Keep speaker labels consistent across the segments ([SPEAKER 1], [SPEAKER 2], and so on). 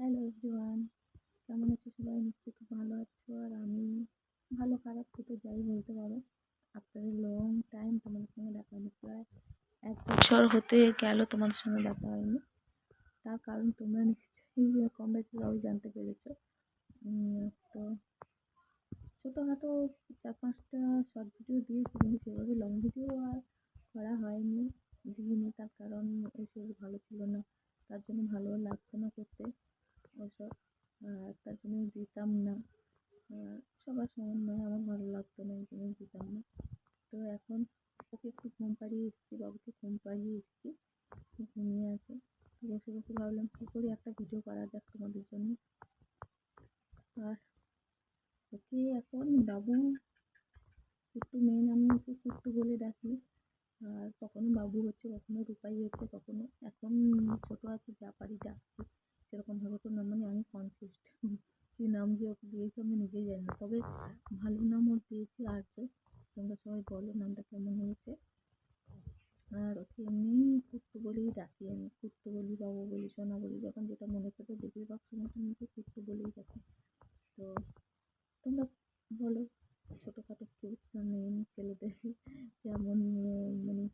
[SPEAKER 1] Hello everyone কেমন আছো সবাই? নিশ্চয়ই খুব ভালো আছো। আর আমি ভালো, খারাপ দুটো যাই বলতে পারো। আফটার লং টাইম তোমাদের সঙ্গে দেখা হয়নি। প্রায় এক বছর হতে গেল তোমাদের সঙ্গে দেখা হয়নি। তার কারণ তোমরা নিশ্চয়ই কম বেশি সবাই জানতে পেরেছ। তো ছোটোখাটো চার পাঁচটা শর্ট ভিডিও দিয়েছি কিন্তু সেভাবে লং ভিডিও আর করা হয়নি। দিইনি, তার কারণ শরীর ভালো ছিল না। তার জন্য ভালো লাগতো না করতে ওসব আর তার জন্য দিতাম না আর সবার সমান নয় আমার ভালো লাগতো না এই জন্য দিতাম না তো এখন ওকে একটু ঘুম পাড়িয়ে এসেছি বাবুকে ঘুম পাড়িয়ে এসেছি ও ঘুমিয়ে আছে তো ভাবলাম কী করি, একটা ভিডিও করা যাক তোমাদের জন্য। আর ওকে এখন বাবু একটু মেয়ে নাম ওকে কুট্টু বলে ডাকি। আর কখনো বাবু হচ্ছে, কখনো রূপাই হচ্ছে, কখনো এখন ছোট আছে, যা পারি ডাকছি সেরকমভাবে তো নাম মানে আমি কনফিউজড কী নাম যে ওকে দিয়েছি আমি নিজেই জানি না তবে ভালো নাম ওর দিয়েছি আর্য তোমরা সবাই বলো নামটা কেমন হয়েছে আর ওকে এমনি কুট্টু বলেই ডাকি আমি কুট্টু বলি বাবু বলি, যখন যেটা মনে থাকে বেশিরভাগ সময় তো আমি ওকে কুট্টু বলেই ডাকি তো তোমরা বলো, ছোটোখাটো কিউট নেম ছেলেদের যেমন মানে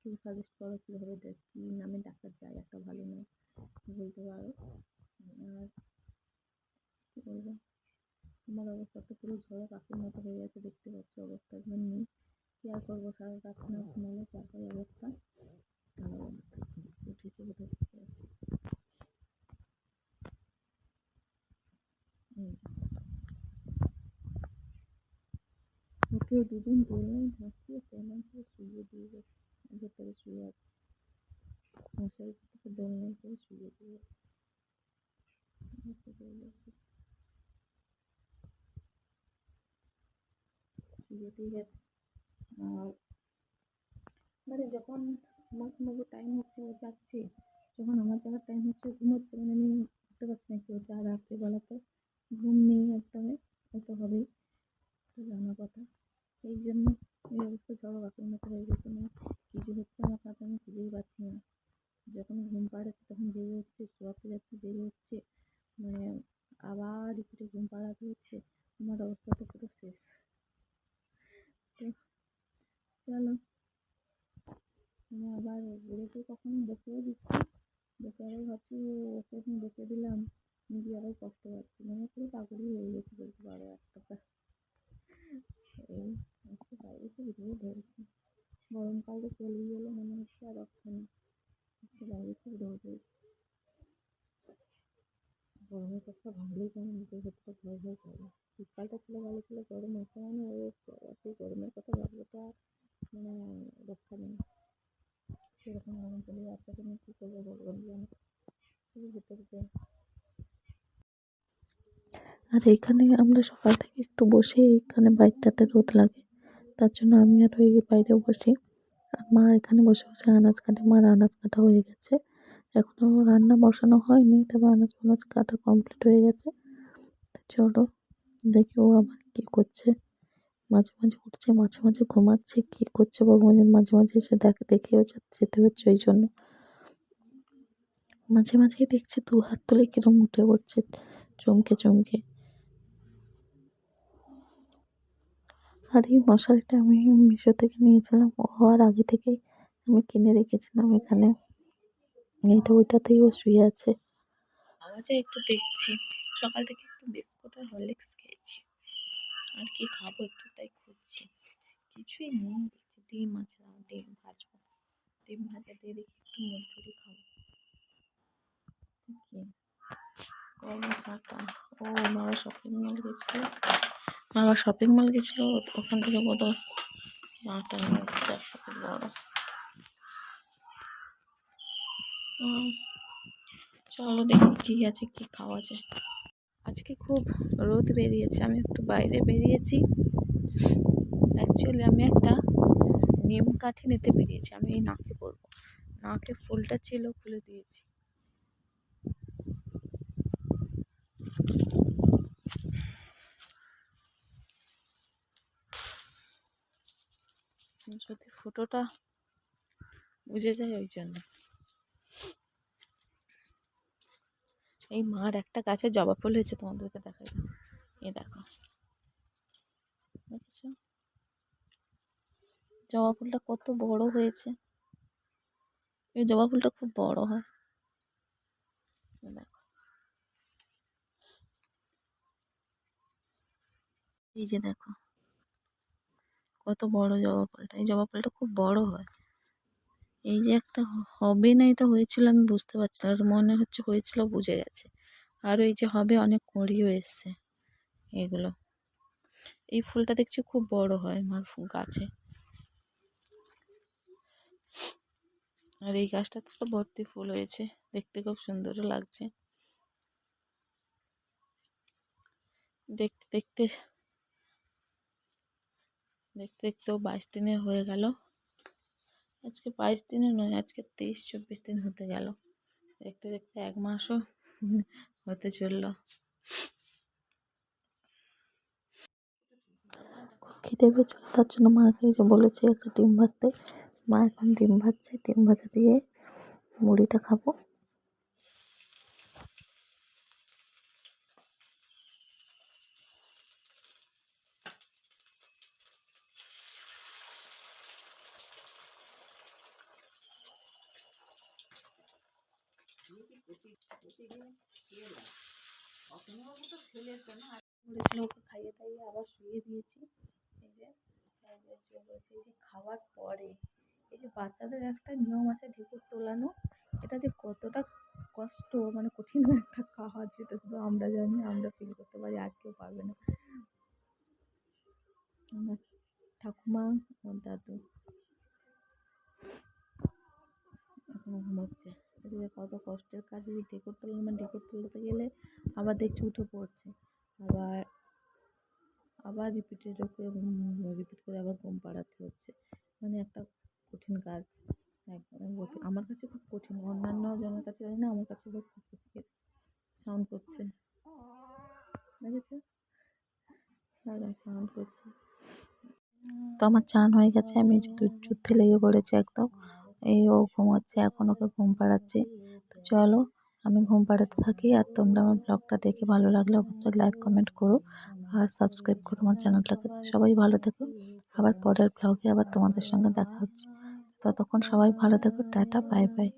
[SPEAKER 1] কেউ সাজেস্ট করো কীভাবে কী নামে ডাকা যায় একটা ভালো নাম বলতে পারো। আর কী বলব, আমার অবস্থা তো পুরো ঝড়ে কাকুর মতো হয়ে গেছে, দেখতে পাচ্ছ অবস্থা একদম নেই। কী আর করব সারা রাত না ঘুমালে তারপরে অবস্থা। উঠেছে বোধহয় বুঝতে পারছি এই ওকেও দুদিন দোলনায় ভাসিয়ে তেমন করে শুয়ে দিয়ে গেছে ভেতরে শুয়ে আছে মশারি থেকে দোলনায় করে শুয়ে দিয়ে গেছে শুয়ে দিয়ে গেছে আর মানে যখন আমার ঘুমাবো টাইম হচ্ছে ও যাচ্ছে যখন আমার যাওয়ার টাইম হচ্ছে ও ঘুমোচ্ছে মানে আমি বুঝতে পারছি না কি হচ্ছে আর রাত্রিবেলা তো ঘুম নেই একদমই ও তো হবেই তো জানা কথা এই জন্য এই অবস্থা ঝড় বাঁকুর মতো হয়ে গেছে মানে কী যে হচ্ছে আমার সাথে আমি খুঁজেই পাচ্ছি না যখন ঘুম পাড়াচ্ছি তখন জেগে হচ্ছে শোয়াতে যাচ্ছি জেগে হচ্ছে মানে আবার রিপিটে ঘুম পাড়াতে হচ্ছে আমার অবস্থা তো পুরো শেষ তো চলো আমি আবার রেখে কখনো বসেও দিচ্ছি আবার ভাবছি ওকে এখন বসে দিলাম নিজে আবার কষ্ট পাচ্ছি। মানে পুরো পাগলই হয়ে গেছি বলতে পারো এক কথা এই একটু বাইরে এসে ধরেছি। গরমকালটা চলেই গেলো মনে হচ্ছে আর নেই একটু বাইরে এসে ভিডিও ধরেছি গরমের কথা ভাবলেই কেমন নিজের ভেতরে ভয় ভয় করে শীতকালটা ছিল, ভালো ছিল, গরম এসে মানে ওই সেই গরমের কথা ভাবলে তো আর মানে রক্ষা নেই। সেরকম গরম চলে বাচ্চাকে নিয়ে কী করব ভগবান জানে। আর এখানে আমরা সকাল থেকে একটু বসে এখানে বাইকটাতে রোদ লাগে। তার জন্য আমি আর ওই বাইরে বসি। আর মা এখানে বসে বসে আনাজ কাটে। মার আনাজ কাটা হয়ে গেছে। এখনও রান্না বসানো হয়নি তবে আনাজ ফানাজ কাটা কমপ্লিট হয়ে গেছে। চলো দেখি ও আবার কী করছে। মাঝে মাঝে উঠছে মাঝে মাঝে ঘুমাচ্ছে কী করছে ভগবান জানে, মাঝে মাঝে এসে দেখে দেখেও যেতে হচ্ছে ওই জন্য। মাঝে মাঝেই দেখছি দু হাত তুলে কিরম উঠে পড়ছে, চমকে চমকে। আর এই মশারিটা আমি মিশো থেকে নিয়েছিলাম হওয়ার আগে থেকেই আমি কিনে রেখেছিলাম এখানে। এইটা ওইটাতেই ও শুয়ে আছে। আওয়াজে একটু দেখছি, সকাল থেকে একটু বিস্কুট আর হরলিক্স খেয়েছি। আর কি খাব একটু তাই খুঁজছি। কিছুই নেই ডিম আছে ডিম ভাজবো। ডিম ভাজা দিয়ে দেখি একটু মুড়ি খাব কি শাকা ও বাবা শপিং মল গেছিল। বাবা শপিং মল গেছিল, ওখান থেকে বোধ হয় আটা নিয়ে এসছে একটা বড় চলো দেখি কি আছে, কি খাওয়া যায়। আজকে খুব রোদ বেরিয়েছে, আমি একটু বাইরে বেরিয়েছি। অ্যাকচুয়ালি আমি একটা নিম কাঠি নিতে বেরিয়েছি, আমি এই নাকে বলব। নাকে ফুলটা ছিল, খুলে দিয়েছি। যদি ফুটোটা বুঝে যায় ওই জন্য। এই মার একটা গাছে জবা ফুল হয়েছে তোমাদেরকে দেখাই এই দেখো। দেখেছ? জবা ফুলটা কত বড় হয়েছে। এই জবা ফুলটা খুব বড় হয়। দেখো। এই যে দেখো, কত বড় জবা ফুলটা। এই জবা ফুলটা খুব বড় হয়। এই যে একটা হবে না এটা হয়েছিল আমি বুঝতে পারছি না। মনে হচ্ছে হয়েছিল, বুঝে গেছে। আর এই যে হবে, অনেক কড়িও এসছে এগুলো। এই ফুলটা দেখছি খুব বড় হয় আমার গাছে। আর এই গাছটাতে তো ভর্তি ফুল হয়েছে। দেখতে খুব সুন্দরও লাগছে। দেখতে দেখতে দেখতে দেখতেও বাইশ দিনের হয়ে গেল। আজকে বাইশ দিনে নয়, আজকে তেইশ, চব্বিশ দিন হতে গেল। দেখতে দেখতে এক মাসও হতে চলল। খিদে পেয়েছিল, তার জন্য মাকে এসে বলেছি একটা ডিম ভাজতে। মা এখন ডিম ভাজছে, ডিম ভাজা দিয়ে মুড়িটা খাব। ওকে খাইয়ে দাইয়ে আবার শুয়ে দিয়েছি এই যে খাওয়ার পরে এই যে বাচ্চাদের একটা নিয়ম আছে ঢেকুর তোলানো এটা যে কতটা কষ্ট মানে কঠিন একটা কাজ যেটা শুধু আমরা জানি আমরা ফিল করতে পারি আর কেউ পারবে না ঠাকুমা, আমার দাদু। এখনও ঘুমোচ্ছে। এটা কত কষ্টের কাজ এই তোলানো মানে ঢেকুর তুলতে গেলে আবার দেখছি উঠে পড়ছে। আবার আবার রিপিটেড রিপিট করে আবার ঘুম পাড়াতে হচ্ছে। মানে একটা কঠিন কাজ। আমার কাছে খুব কঠিন। অন্যান্য জনের কাছে জানি না, আমার কাছে খুব কঠিন সাউন্ড করছে। সাউন্ড তো আমার চান হয়ে গেছে, আমি যুদ্ধে লেগে পড়েছি একদম। এই ও ঘুমাচ্ছে, এখন ওকে ঘুম পাড়াচ্ছি। তো চলো, আমি ঘুম পাড়াতে থাকি আর তোমরা আমার ব্লগটা দেখে ভালো লাগলে অবশ্যই লাইক, কমেন্ট করো আর সাবস্ক্রাইব করো আমার চ্যানেলটাকে। সবাই ভালো থেকো, আবার পরের ব্লগে আবার তোমাদের সঙ্গে দেখা হচ্ছে। ততক্ষণ সবাই ভালো থেকো, টাটা, বাই বাই।